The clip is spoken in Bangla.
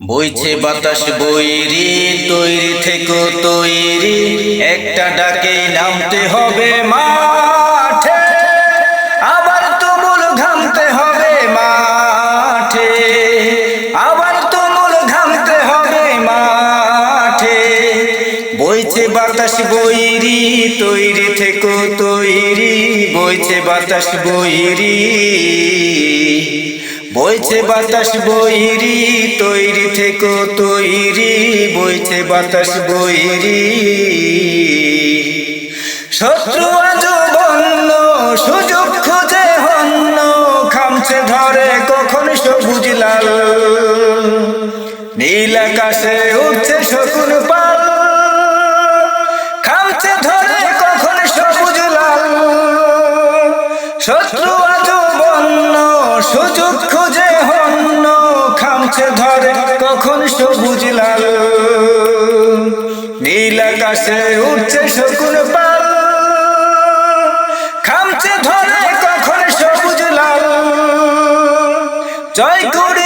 বইছে বাতাস বইরি তৈরি থেকে তৈরি। একটা ডাকে নামতে হবে মাঠে আবার তুমুল ঘামতে হবে মাঠে আবার তুমুল ঘামতে হবে মাঠে। বইছে বাতাস বইরি তৈরি থেকে তৈরি। বইছে বাতাস বইরি বইছে বাতাস বইরি, তৈরি থেকে তৈরি। বইছে বাতাস বইরি। শত্রু আজ বন্য সুযোগ খুঁজে হন্য। খামছে ধরে কখন সবুজ লাল। নীল আকাশে উঠছে শকুন পাল। খামছে ধরে কখন সবুজ লাল। শত্রু সুযোগ খুঁজে হন্য খামছে ধরে কখন সবুজ লাল। নীল আকাশে উঠছে শকুন পাল। খামছে ধরে, কখন সবুজ লাল। জয় করিয়ে